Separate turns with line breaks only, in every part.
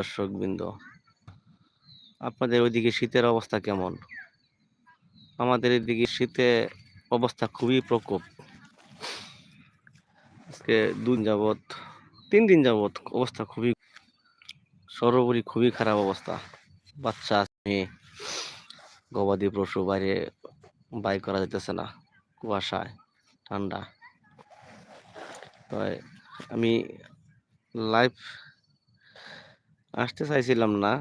দর্শকবৃন্দ, আপনাদের ওইদিকে শীতের অবস্থা কেমন? আমাদের এদিকে শীতে অবস্থা খুবই প্রকোপ। আজকে দুন যাবৎ, তিন দিন যাবৎ অবস্থা খুবই, সর্বোপরি খুবই খারাপ অবস্থা। বাচ্চা, মেয়ে, গবাদি পশু বাইরে বাই করা যেতেছে না, কুয়াশায়, ঠান্ডা। তাই আমি লাইভ আসতে চাইছিলাম না।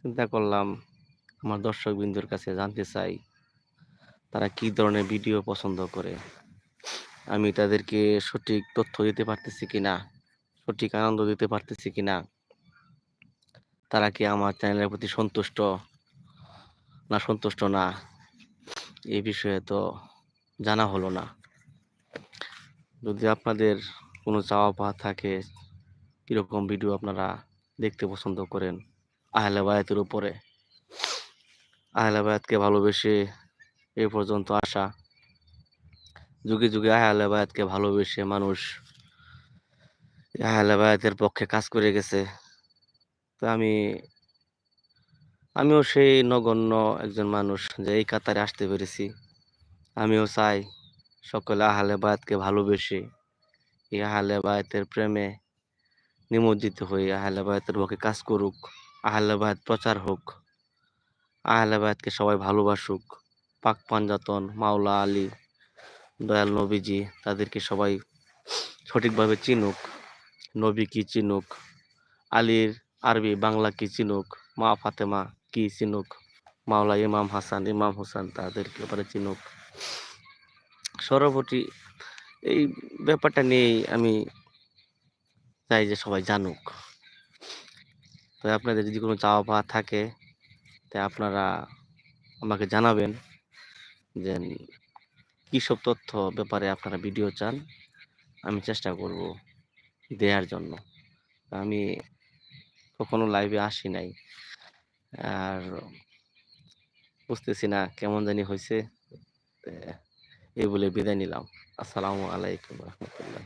চিন্তা করলাম আমার দর্শক বিন্দুর কাছে জানতে চাই, তারা কি ধরনের ভিডিও পছন্দ করে? আমি তাদেরকে সঠিক তথ্য দিতে পারতেছি কি না সঠিক আনন্দ দিতে পারতেছি কি না তারা কি আমার চ্যানেলের প্রতি সন্তুষ্ট না সন্তুষ্ট না? এই বিষয়ে তো জানা হলো না। যদি আপনাদের কোনো চাওয়া পাওয়া থাকে কীরকম ভিডিও আপনারা দেখতে পছন্দ করেন? আহলে বায়াতের উপরে। আহলে বায়াতকে ভালোবেসে এ পর্যন্ত আসা। যুগে যুগে আহলে বায়াতকে ভালোবেসে মানুষ আহলে বায়াতের পক্ষে কাজ করে গেছে। তো আমি, আমিও সেই নগণ্য একজন মানুষ যে এই কাতারে আসতে পেরেছি। আমিও চাই সকলে আহলে বায়াতকে ভালোবেসে এই আহলে বায়াতের প্রেমে নিমজ্জিত হয়ে আহলে বায়াতের পক্ষে কাজ করুক, আহলে বায়াত প্রচার হোক, আহলে বায়াতকে সবাই ভালোবাসুক। পাক পাঞ্জাতন, মাওলা আলী, দয়াল নবীজি, তাদেরকে সবাই সঠিকভাবে চিনুক। নবী কি চিনুক? আলীর আরবি বাংলা কি চিনুক? মা ফাতেমা কি চিনুক? মাওলা ইমাম হাসান, ইমাম হোসেন তাদেরকে ব্যাপারে চিনুক। সর্বোপরি এই ব্যাপারটা নিয়েই আমি চাই যে সবাই জানুক। তো আপনাদের যদি কোনো চাওয়া পাওয়া থাকে, তা আপনারা আমাকে জানাবেন যে কী সব তথ্য ব্যাপারে আপনারা ভিডিও চান, আমি চেষ্টা করব দেওয়ার জন্য। আমি কখনো লাইভে আসি নাই। আর বুঝতেছি না কেমন জানি হয়েছে এই বলে বিদায় নিলাম। আসসালামু আলাইকুম রহমতুল্লাহ